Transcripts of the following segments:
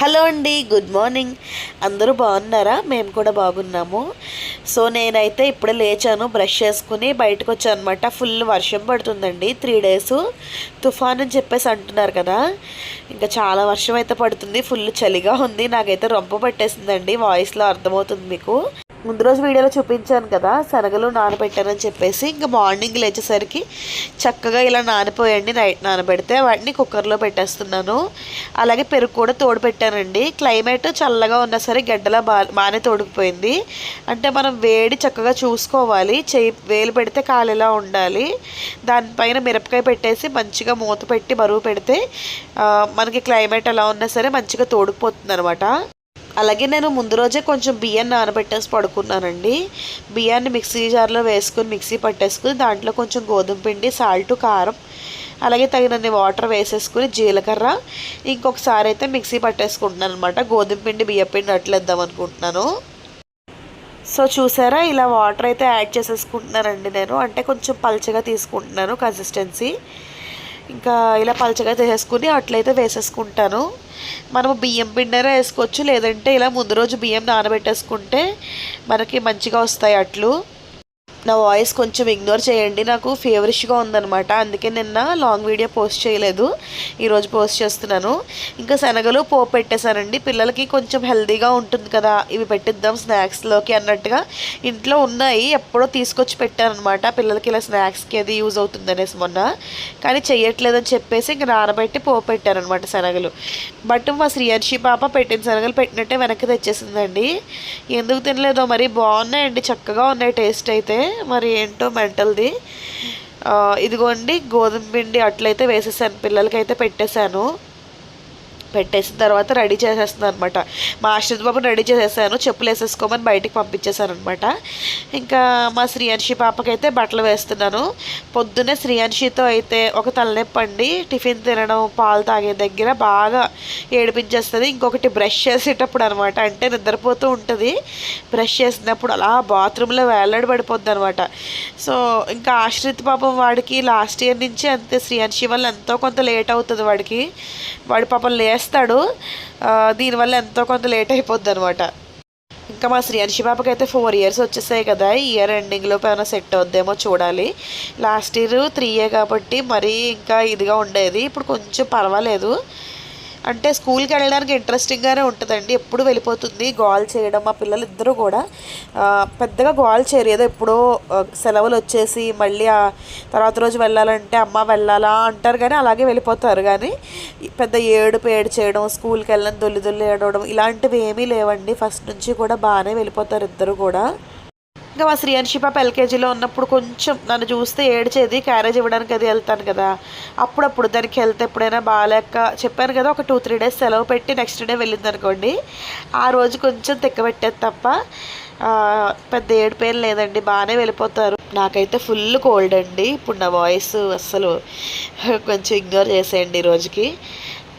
Hello అండి good morning. అందరూ బాగున్నారా? మేము కూడా బాగున్నాము. సో నేనైతే ఇప్పుడే లేచాను బ్రష్ చేసుకుని బయటకు వచ్చాను అనమాట ఫుల్ వర్షం పడుతుందండి త్రీ డేస్. తుఫాన్ అని చెప్పేసి అంటున్నారు కదా. ఇంకా చాలా వర్షం అయితే పడుతుంది ఫుల్ చలిగా ఉంది. నాకైతే రొంప పట్టేసిందండి వాయిస్లో అర్థమవుతుంది మీకు. ముందు రోజు వీడియోలో చూపించాను కదా శనగలు నానబెట్టానని చెప్పేసి ఇంకా మార్నింగ్ లేచేసరికి చక్కగా ఇలా నానిపోయండి నైట్ నానబెడితే వాటిని కుక్కర్లో పెట్టేస్తున్నాను. అలాగే పెరుగు కూడా తోడు పెట్టానండి. క్లైమేట్ చల్లగా ఉన్నా సరే గడ్డలా బా బాగానే తోడుకుపోయింది. అంటే మనం వేడి చక్కగా చూసుకోవాలి చేయి వేలు పెడితే కాలేలా ఉండాలి. దానిపైన మిరపకాయ పెట్టేసి మంచిగా మూత పెట్టి బరువు పెడితే మనకి క్లైమేట్ ఎలా ఉన్నా సరే మంచిగా తోడుకుపోతుంది అనమాట అలాగే నేను ముందు రోజే కొంచెం బియ్యం నానబెట్టేసి పడుకున్నానండి. బియ్యాన్ని మిక్సీ జార్లో వేసుకుని మిక్సీ పట్టేసుకుని దాంట్లో కొంచెం గోధుమ పిండి సాల్ట్ కారం అలాగే తగినన్ని వాటర్ వేసేసుకుని జీలకర్ర ఇంకొకసారి అయితే మిక్సీ పట్టేసుకుంటున్నాను అనమాట గోధుమ పిండి బియ్య పిండి అట్లేద్దాం అనుకుంటున్నాను. సో చూసారా ఇలా వాటర్ అయితే యాడ్ చేసేసుకుంటున్నానండి నేను. అంటే కొంచెం పల్చగా తీసుకుంటున్నాను కన్సిస్టెన్సీ. ఇంకా ఇలా పల్చగా చేసేసుకుని అట్లయితే వేసేసుకుంటాను. మనము బియ్యం పిండైనా వేసుకోవచ్చు లేదంటే ఇలా ముందు రోజు బియ్యం నానబెట్టేసుకుంటే మనకి మంచిగా వస్తాయి అట్లు. నా వాయిస్ కొంచెం ఇగ్నోర్ చేయండి. నాకు ఫేవరిష్గా ఉందనమాట అందుకే నిన్న లాంగ్ వీడియో పోస్ట్ చేయలేదు. ఈరోజు పోస్ట్ చేస్తున్నాను. ఇంకా శనగలు పోపు పెట్టేశానండి. పిల్లలకి కొంచెం హెల్దీగా ఉంటుంది కదా. ఇవి పెట్టిద్దాం స్నాక్స్లోకి అన్నట్టుగా ఇంట్లో ఉన్నాయి. ఎప్పుడో తీసుకొచ్చి పెట్టానమాట పిల్లలకి ఇలా స్నాక్స్కి అది యూజ్ అవుతుంది అనేసి మొన్న. కానీ చెయ్యట్లేదని చెప్పేసి ఇంక నానబెట్టి పోపు పెట్టానమాట శనగలు. బట్ మా శ్రీయాన్షి పాప పెట్టిన శనగలు పెట్టినట్టే వెనక్కి తెచ్చేసిందండి. ఎందుకు తినలేదో మరి బాగున్నాయండి. చక్కగా ఉన్నాయి టేస్ట్ అయితే. మరి ఏంటో మెంటల్ది. ఇదిగోండి గోధుమ పిండి అట్లయితే వేసేసాను పిల్లలకైతే పెట్టేశాను. పెట్టేసిన తర్వాత రెడీ చేసేస్తున్నాను అనమాట మా ఆశ్రిత్ బాబుని రెడీ చేసేసాను చెప్పులు వేసేసుకోమని బయటికి పంపించేశాను అనమాట ఇంకా మా శ్రీయాన్షి పాపకైతే బట్టలు వేస్తున్నాను. పొద్దున్నే శ్రీయాన్షితో అయితే ఒక తలనొప్పి అండి టిఫిన్ తినడం పాలు తాగే దగ్గర బాగా ఏడిపించేస్తుంది. ఇంకొకటి బ్రష్ చేసేటప్పుడు అనమాట అంటే నిద్రపోతూ ఉంటుంది. బ్రష్ చేసినప్పుడు అలా బాత్రూంలో వేలాడి పడిపోద్ది అనమాట సో ఇంకా ఆశ్రిత్ పాపం వాడికి లాస్ట్ ఇయర్ నుంచి అంతే శ్రీయాన్షి వల్ల ఎంతో కొంత లేట్ అవుతుంది వాడికి. వాడి పాపం లేస్ చేస్తాడు. దీనివల్ల ఎంతో కొంత లేట్ అయిపోద్ది అనమాట ఇంకా మా శ్రీ పాపకి అయితే ఫోర్ ఇయర్స్ వచ్చేసాయి కదా. ఈ ఇయర్ ఎండింగ్లో ఏమైనా సెట్ అవుద్దేమో చూడాలి. లాస్ట్ ఇయర్ త్రీ ఇయర్ కాబట్టి మరీ ఇంకా ఇదిగా ఉండేది. ఇప్పుడు కొంచెం పర్వాలేదు. అంటే స్కూల్కి వెళ్ళడానికి ఇంట్రెస్టింగ్గానే ఉంటుందండి. ఎప్పుడు వెళ్ళిపోతుంది గోల్ చేయడం మా పిల్లలు ఇద్దరు కూడా పెద్దగా గోల్ చేయరు ఏదో ఎప్పుడో సెలవులు వచ్చేసి మళ్ళీ ఆ తర్వాత రోజు వెళ్ళాలంటే అమ్మ వెళ్ళాలా అంటారు కానీ అలాగే వెళ్ళిపోతారు. కానీ పెద్ద ఏడుపు ఏడు చేయడం స్కూల్కి వెళ్ళడం దొల్లి దొల్లి ఏడవడం ఇలాంటివి ఏమీ లేవండి. ఫస్ట్ నుంచి కూడా బాగానే వెళ్ళిపోతారు ఇద్దరు కూడా. ఇంకా మా శ్రీయాన్షి పాప ఎల్కేజీలో ఉన్నప్పుడు కొంచెం నన్ను చూస్తే ఏడ్చేది క్యారేజ్ ఇవ్వడానికి అది వెళ్తాను కదా. అప్పుడప్పుడు దానికి వెళ్తే ఎప్పుడైనా బాగాలేక చెప్పాను కదా ఒక టూ త్రీ డేస్ సెలవు పెట్టి నెక్స్ట్ డే వెళ్ళింది అనుకోండి ఆ రోజు కొంచెం తిక్కబెట్టేది తప్ప పెద్ద ఏడుపేం లేదండి బాగానే వెళ్ళిపోతారు. నాకైతే ఫుల్ కోల్డ్ అండి. ఇప్పుడు నా వాయిస్ అస్సలు కొంచెం ఇగ్నోర్ చేసేయండి ఈ రోజుకి.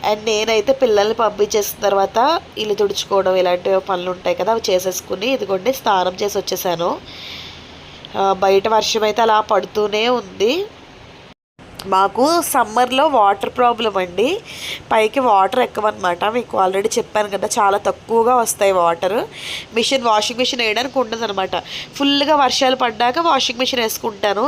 అండ్ నేనైతే పిల్లల్ని పంపించేసిన తర్వాత ఇల్లు తుడుచుకోవడం ఇలాంటి పనులు ఉంటాయి కదా అవి చేసేసుకుని ఇదిగోండి స్నానం చేసి వచ్చేసాను. బయట వర్షం అయితే అలా పడుతూనే ఉంది. మాకు సమ్మర్లో వాటర్ ప్రాబ్లం అండి. పైకి వాటర్ ఎక్కువన్నమాట. మీకు ఆల్రెడీ చెప్పాను కదా చాలా తక్కువగా వస్తాయి వాటర్. మిషన్ వాషింగ్ మిషన్ వేయడానికి ఉండదు అనమాట ఫుల్గా వర్షాలు పడ్డాక వాషింగ్ మిషన్ వేసుకుంటాను.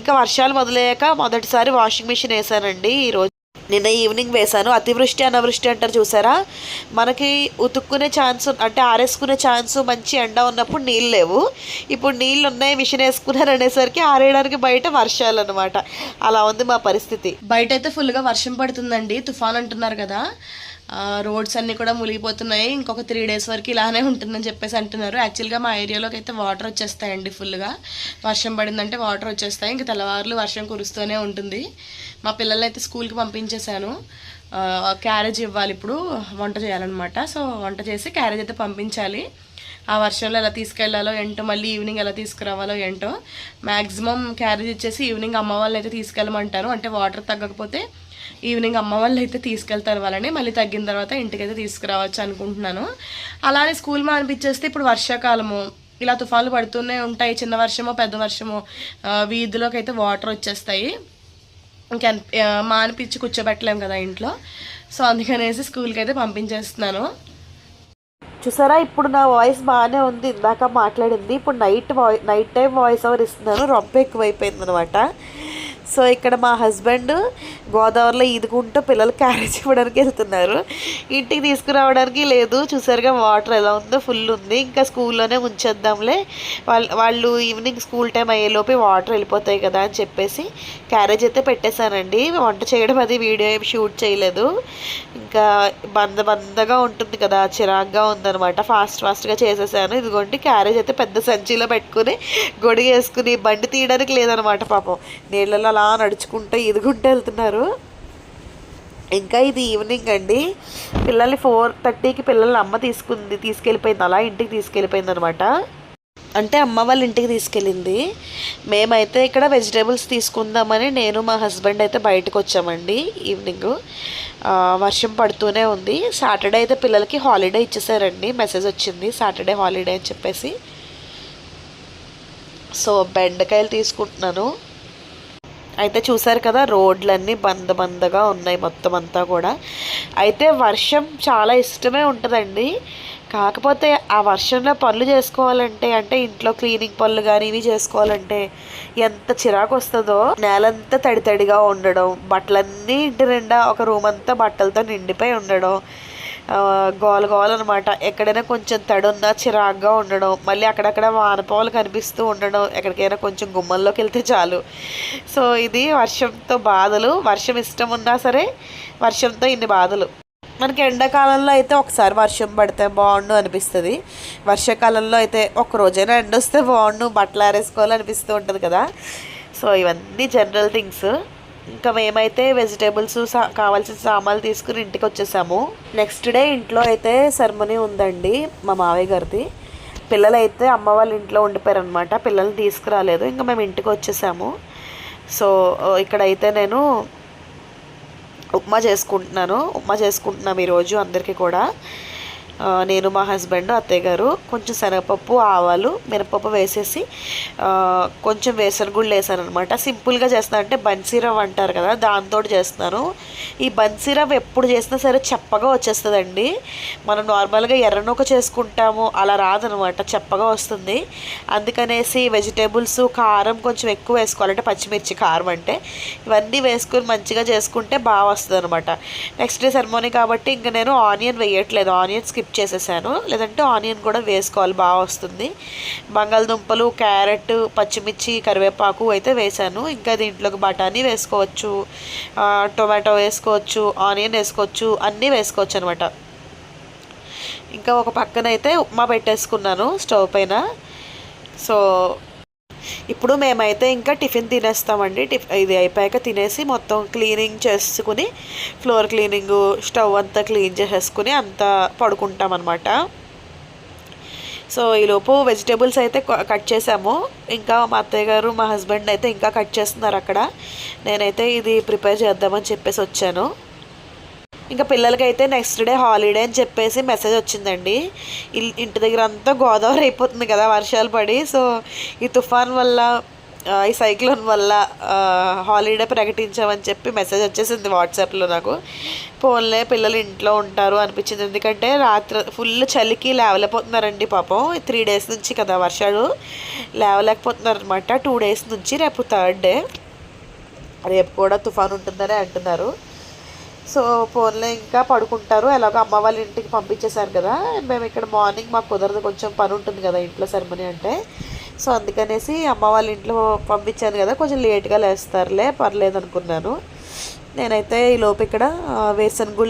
ఇంకా వర్షాలు మొదలయ్యాక మొదటిసారి వాషింగ్ మిషన్ వేసానండి ఈరోజు నిన్న ఈవినింగ్ వేశాను. అతివృష్టి అనావృష్టి అంటారు చూసారా? మనకి ఉతుక్కునే ఛాన్స్ అంటే ఆరేసుకునే ఛాన్స్ మంచి ఎండ ఉన్నప్పుడు నీళ్ళు లేవు. ఇప్పుడు నీళ్ళు ఉన్నాయి మిషన్ వేసుకున్నారు అనేసరికి ఆరేయడానికి బయట వర్షాలు అనమాట అలా ఉంది మా పరిస్థితి. బయట అయితే ఫుల్గా వర్షం పడుతుందండి. తుఫాన్ అంటున్నారు కదా. రోడ్స్ అన్నీ కూడా మునిగిపోతున్నాయి. ఇంకొక త్రీ డేస్ వరకు ఇలానే ఉంటుందని చెప్పేసి అంటున్నారు. యాక్చువల్గా మా ఏరియాలోకి అయితే వాటర్ వచ్చేస్తాయండి ఫుల్గా వర్షం పడిందంటే వాటర్ వచ్చేస్తాయి. ఇంకా తెల్లవారులు వర్షం కురుస్తూనే ఉంటుంది. మా పిల్లల్ని అయితే స్కూల్కి పంపించేశాను. క్యారేజ్ ఇవ్వాలి ఇప్పుడు. వంట చేయాలన్నమాట. సో వంట చేసి క్యారేజ్ అయితే పంపించాలి. ఆ వర్షంలో ఎలా తీసుకెళ్ళాలో ఏంటో మళ్ళీ ఈవినింగ్ ఎలా తీసుకురావాలో ఏంటో. మ్యాక్సిమం క్యారేజ్ ఇచ్చేసి ఈవినింగ్ అమ్మ వాళ్ళని అయితే తీసుకెళ్ళమంటారు అంటే వాటర్ తగ్గకపోతే ఈవినింగ్ అమ్మ వాళ్ళు అయితే తీసుకెళ్తారు వాళ్ళని మళ్ళీ తగ్గిన తర్వాత ఇంటికైతే తీసుకురావచ్చు అనుకుంటున్నాను. అలానే స్కూల్ మానిపించేస్తే ఇప్పుడు వర్షాకాలము ఇలా తుఫాన్లు పడుతూనే ఉంటాయి. చిన్న వర్షమో పెద్ద వర్షమో వీధిలోకి అయితే వాటర్ వచ్చేస్తాయి. ఇంకా మానిపించి కూర్చోబెట్టలేము కదా ఇంట్లో. సో అందుకనేసి స్కూల్కి అయితే పంపించేస్తున్నాను. చూసారా? ఇప్పుడు నా వాయిస్ బాగానే ఉంది. ఇందాక మాట్లాడింది. ఇప్పుడు నైట్ వాయి నైట్ టైం వాయిస్ ఓవర్ ఇస్తున్నాను. రొంప ఎక్కువైపోయింది అనమాట సో ఇక్కడ మా హస్బెండ్ గోదావరిలో ఈదుకుంటూ పిల్లలు క్యారేజ్ ఇవ్వడానికి వెళ్తున్నారు. ఇంటికి తీసుకురావడానికి లేదు. చూసారుగా వాటర్ ఎలా ఉందో ఫుల్ ఉంది. ఇంకా స్కూల్లోనే ఉంచేద్దాంలే. వాళ్ళు వాళ్ళు ఈవినింగ్ స్కూల్ టైం అయ్యేలోపే వాటర్ వెళ్ళిపోతాయి కదా అని చెప్పేసి క్యారేజ్ అయితే పెట్టేశానండి. వంట చేయడం అది వీడియో ఏం షూట్ చేయలేదు. ఇంకా బంద బందగా ఉంటుంది కదా చిరాగ్గా ఉందన్నమాట. ఫాస్ట్ ఫాస్ట్గా చేసేసాను. ఇదిగోండి క్యారేజ్ అయితే పెద్ద సంచిలో పెట్టుకుని గొడిగేసుకుని వేసుకుని బండి తీయడానికి లేదనమాట పాపం. నీళ్ళలో అలా నడుచుకుంటూ ఇదిగుంటూ వెళ్తున్నారు. ఇంకా ఇది ఈవినింగ్ అండి. పిల్లల్ని ఫోర్ థర్టీకి పిల్లల్ని అమ్మ తీసుకుంది తీసుకెళ్ళిపోయింది. అలా ఇంటికి తీసుకెళ్ళిపోయింది అనమాట అంటే అమ్మ వాళ్ళ ఇంటికి తీసుకెళ్ళింది. మేమైతే ఇక్కడ వెజిటేబుల్స్ తీసుకుందామని నేను మా హస్బెండ్ అయితే బయటకు వచ్చామండి ఈవినింగ్. వర్షం పడుతూనే ఉంది. సాటర్డే అయితే పిల్లలకి హాలిడే ఇచ్చేసారండి. మెసేజ్ వచ్చింది సాటర్డే హాలిడే అని చెప్పేసి. సో బెండకాయలు తీసుకుంటున్నాను. అయితే చూసారు కదా రోడ్లన్నీ బంద బందగా ఉన్నాయి మొత్తం అంతా కూడా. అయితే వర్షం చాలా ఇష్టమే ఉంటుందండి. కాకపోతే ఆ వర్షంలో పనులు చేసుకోవాలంటే అంటే ఇంట్లో క్లీనింగ్ పనులు కానీ ఇవి చేసుకోవాలంటే ఎంత చిరాకు వస్తుందో నేలంతా తడి తడిగా ఉండడం బట్టలన్నీ ఇంటి నిండా ఒక రూమ్ అంతా బట్టలతో నిండిపోయి ఉండడం గోల గోల అనమాట ఎక్కడైనా కొంచెం తడున్నా చిరాగ్గా ఉండడం మళ్ళీ అక్కడక్కడ వానపాలు కనిపిస్తూ ఉండడం ఎక్కడికైనా కొంచెం గుమ్మంలోకి వెళ్తే చాలు. సో ఇది వర్షంతో బాధలు. వర్షం ఇష్టం ఉన్నా సరే వర్షంతో ఇన్ని బాధలు. మనకి ఎండాకాలంలో అయితే ఒకసారి వర్షం పడితే బాగుండు అనిపిస్తుంది. వర్షాకాలంలో అయితే ఒక రోజైనా ఎండ వస్తే బాగుండు బట్టలు ఆరేసుకోవాలి అనిపిస్తూ ఉంటుంది కదా. సో ఇవన్నీ జనరల్ థింగ్స్. ఇంకా మేమైతే వెజిటేబుల్స్ సా కావాల్సిన సామాన్లు తీసుకుని ఇంటికి వచ్చేసాము. నెక్స్ట్ డే ఇంట్లో అయితే సెరమనీ ఉందండి మా మావయ్య గారిది. పిల్లలైతే అమ్మ వాళ్ళ ఇంట్లో ఉండిపోయారనమాట పిల్లల్ని తీసుకురాలేదు. ఇంకా మేము ఇంటికి వచ్చేసాము. సో ఇక్కడైతే నేను ఉప్మా చేసుకుంటున్నాను. ఉప్మా చేసుకుంటున్నాం ఈరోజు అందరికీ కూడా. నేను మా హస్బెండ్ అత్తయ్య గారు కొంచెం శనగపప్పు ఆవాలు మినపప్పు వేసేసి కొంచెం వేసన గుళ్ళు వేసాను అనమాట సింపుల్గా చేస్తాను అంటే బన్సీరవ్ అంటారు కదా దాంతో చేస్తున్నాను. ఈ బన్సీరవ్ ఎప్పుడు చేసినా సరే చప్పగా వచ్చేస్తుందండి. మనం నార్మల్గా ఎర్రనొక చేసుకుంటాము అలా రాదనమాట చప్పగా వస్తుంది. అందుకనేసి వెజిటేబుల్స్ కారం కొంచెం ఎక్కువ వేసుకోవాలంటే పచ్చిమిర్చి కారం అంటే. ఇవన్నీ వేసుకుని మంచిగా చేసుకుంటే బాగా వస్తుంది అనమాట నెక్స్ట్ డే సెరమోనీ కాబట్టి ఇంకా నేను ఆనియన్ వేయట్లేదు. ఆనియన్ స్కిప్ చేసేసాను. లేదంటే ఆనియన్ కూడా వేసుకోవాలి బాగా వస్తుంది. బంగాళదుంపలు క్యారెట్ పచ్చిమిర్చి కరివేపాకు అయితే వేసాను. ఇంకా దీంట్లోకి బఠానీ వేసుకోవచ్చు టొమాటో వేసుకోవచ్చు ఆనియన్ వేసుకోవచ్చు అన్నీ వేసుకోవచ్చు అనమాట ఇంకా ఒక పక్కన అయితే ఉప్మా పెట్టేసుకున్నాను స్టవ్ పైన. సో ఇప్పుడు మేమైతే ఇంకా టిఫిన్ తినేస్తామండి. టిఫ్ ఇది అయిపోయాక తినేసి మొత్తం క్లీనింగ్ చేసుకుని ఫ్లోర్ క్లీనింగ్ స్టవ్ అంతా క్లీన్ చేసేసుకుని అంతా పడుకుంటాం సో ఈలోపు వెజిటేబుల్స్ అయితే కట్ చేసాము. ఇంకా మా అత్తయ్య గారు మా హస్బెండ్ అయితే ఇంకా కట్ చేస్తున్నారు అక్కడ. నేనైతే ఇది ప్రిపేర్ చేద్దామని చెప్పేసి వచ్చాను. ఇంకా పిల్లలకైతే నెక్స్ట్ డే హాలిడే అని చెప్పేసి మెసేజ్ వచ్చిందండి. ఇల్- ఇంటి దగ్గర అంతా గోదావరి అయిపోతుంది కదా వర్షాలు పడి. సో ఈ తుఫాన్ వల్ల ఈ సైక్లోన్ వల్ల హాలిడే ప్రకటించామని చెప్పి మెసేజ్ వచ్చేసింది వాట్సాప్లో నాకు. ఫోన్లే పిల్లలు ఇంట్లో ఉంటారు అనిపించింది. ఎందుకంటే రాత్రి ఫుల్ చలికి లేవలేకపోతున్నారండి పాపం. త్రీ డేస్ నుంచి కదా వర్షాలు. లేవలేకపోతున్నారు అనమాట టూ డేస్ నుంచి రేపు థర్డ్ డే రేపు కూడా తుఫాన్ ఉంటుందని అంటున్నారు. సో ఫోన్లో ఇంకా పడుకుంటారు. ఎలాగో అమ్మ వాళ్ళ ఇంటికి పంపించేశారు కదా. మేము ఇక్కడ మార్నింగ్ మాకు కుదరదు కొంచెం పని ఉంటుంది కదా ఇంట్లో సెరమనీ అంటే. సో అందుకనేసి అమ్మ వాళ్ళ ఇంట్లో పంపించాను కదా కొంచెం లేట్గా లేస్తారులే పర్లేదు అనుకున్నాను. నేనైతే ఈ లోపు ఇక్కడ ఆ,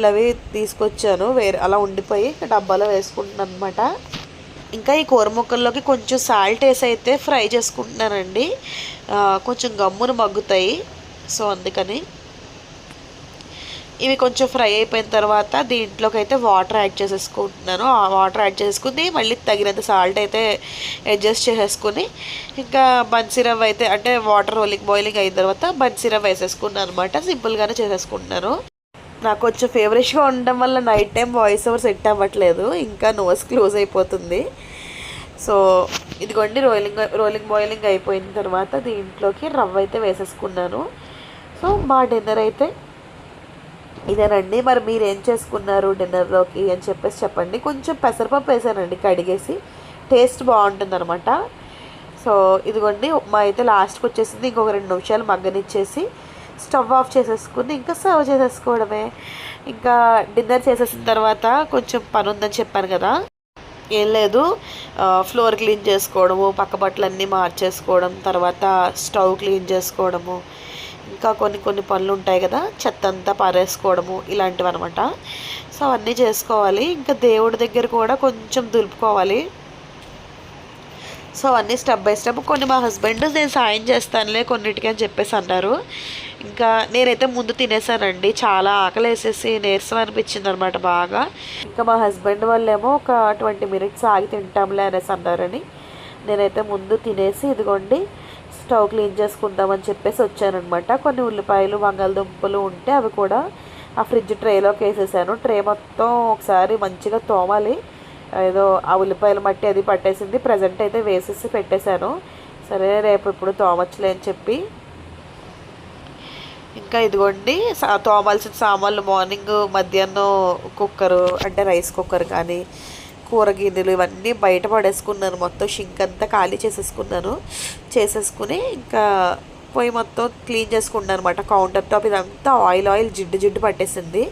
అవి తీసుకొచ్చాను. వేరే అలా ఉండిపోయి డబ్బాలో వేసుకుంటున్నాను అనమాట ఇంకా ఈ కూర ముక్కల్లోకి కొంచెం సాల్ట్ వేసి అయితే ఫ్రై చేసుకుంటున్నానండి. కొంచెం గమ్మును మగ్గుతాయి. సో అందుకని ఇవి కొంచెం ఫ్రై అయిపోయిన తర్వాత దీంట్లోకి అయితే వాటర్ యాడ్ చేసేసుకుంటున్నాను. ఆ వాటర్ యాడ్ చేసుకుని మళ్ళీ తగినంత సాల్ట్ అయితే అడ్జస్ట్ చేసేసుకుని ఇంకా బన్సీరవ్ అయితే అంటే వాటర్ రోలింగ్ బాయిలింగ్ అయిన తర్వాత బన్సీరవ్ వేసేసుకున్నాను అనమాట సింపుల్గానే చేసేసుకుంటున్నాను. నాకు కొంచెం ఫేవరెట్గా ఉండడం వల్ల night time voice over set అవ్వట్లేదు. ఇంకా నోస్ క్లోజ్ అయిపోతుంది. సో ఇదిగోండి రోలింగ్ రోలింగ్ బాయిలింగ్ అయిపోయిన తర్వాత దీంట్లోకి రవ్వ అయితే వేసేసుకున్నాను. సో మా డిన్నర్ అయితే ఇదేనండి మరి మీరు ఏం చేసుకున్నారు డిన్నర్లోకి అని చెప్పేసి చెప్పండి. కొంచెం పెసరపప్పు వేసానండి కడిగేసి. టేస్ట్ బాగుంటుంది అనమాట సో ఇదిగోండి ఉప్మా అయితే లాస్ట్కి వచ్చేసింది. ఇంకొక రెండు నిమిషాలు మగ్గనిచ్చేసి స్టవ్ ఆఫ్ చేసేసుకుని ఇంకా సర్వ్ చేసేసుకోవడమే. ఇంకా డిన్నర్ చేసేసిన తర్వాత కొంచెం పని ఉందని చెప్పాను కదా. ఏం లేదు ఫ్లోర్ క్లీన్ చేసుకోవడము పక్క బట్టలన్నీ మార్చేసుకోవడం తర్వాత స్టవ్ క్లీన్ చేసుకోవడము ఇంకా కొన్ని కొన్ని పనులు ఉంటాయి కదా చెత్త అంతా పారేసుకోవడము ఇలాంటివి అనమాట సో అవన్నీ చేసుకోవాలి. ఇంకా దేవుడి దగ్గర కూడా కొంచెం దులుపుకోవాలి. సో అన్నీ స్టెప్ బై స్టెప్. కొన్ని మా హస్బెండ్ నేను సాయం చేస్తానులే కొన్నిటికి అని చెప్పేసి అన్నారు. ఇంకా నేనైతే ముందు తినేసానండి. చాలా ఆకలి వేసేసి నీరసం అనిపించింది అనమాట బాగా. ఇంకా మా హస్బెండ్ వాళ్ళేమో ఒక ట్వంటీ మినిట్స్ ఆగి తింటాంలే అనేసి అన్నారని నేనైతే ముందు తినేసి ఇదిగోండి. స్టవ్ క్లీన్ చేసుకుందామని చెప్పేసి వచ్చానమాట కొన్ని ఉల్లిపాయలు బంగాళదుంపలు ఉంటే అవి కూడా ఆ ఫ్రిడ్జ్ ట్రేలోకి వేసేసాను. ట్రే మొత్తం ఒకసారి మంచిగా తోమాలి. ఏదో ఆ ఉల్లిపాయల మట్టి అది పట్టేసింది. ప్రజెంట్ అయితే వేసేసి పెట్టేశాను. సరే రేపు ఇప్పుడు తోమచ్చులే అని చెప్పి. ఇంకా ఇదిగోండి తోమాల్సిన సామాన్లు మార్నింగ్ మధ్యాహ్నం కుక్కరు అంటే రైస్ కుక్కర్ కానీ కూర గిన్నెలు ఇవన్నీ బయట పడేసుకున్నాను. మొత్తం షింక్ అంతా ఖాళీ చేసేసుకున్నాను. చేసేసుకుని ఇంకా పొయ్యి మొత్తం క్లీన్ చేసుకున్నాను అనమాట కౌంటర్ టాప్ ఇదంతా ఆయిల్ ఆయిల్ జిడ్డు జిడ్డు పట్టేసింది.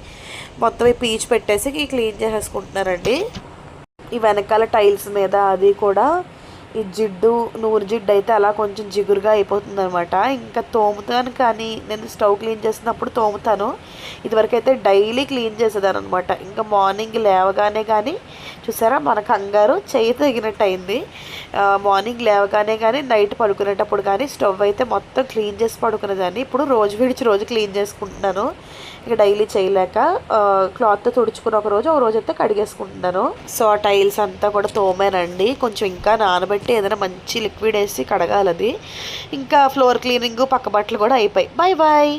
మొత్తం ఈ పీచు పెట్టేసి క్లీన్ చేసేసుకుంటున్నారండి. ఈ వెనకాల టైల్స్ మీద అది కూడా ఈ జిడ్డు నూరు జిడ్డు అయితే అలా కొంచెం జిగురుగా అయిపోతుంది అనమాట ఇంకా తోముతాను కానీ నేను స్టవ్ క్లీన్ చేసినప్పుడు తోముతాను. ఇదివరకు అయితే డైలీ క్లీన్ చేసేదాను అనమాట ఇంకా మార్నింగ్ లేవగానే కానీ చూసారా మన కంగారు? చేయి తగినట్టు అయింది మార్నింగ్ లేవగానే కానీ నైట్ పడుకునేటప్పుడు కానీ స్టవ్ అయితే మొత్తం క్లీన్ చేసి పడుకునేదాన్ని. ఇప్పుడు రోజు విడిచి రోజు క్లీన్ చేసుకుంటున్నాను. ఇక డైలీ చేయలేక క్లాత్ తుడుచుకుని ఒక రోజు ఒక రోజు అయితే కడిగేసుకుంటున్నాను సో ఆ టైల్స్ అంతా కూడా తోమేనండి. కొంచెం ఇంకా నానబెట్టి ఏదైనా మంచి లిక్విడ్ వేసి కడగాలి అది ఇంకా ఫ్లోర్ క్లీనింగ్ పక్క బట్టలు కూడా అయిపోయి బాయ్ బాయ్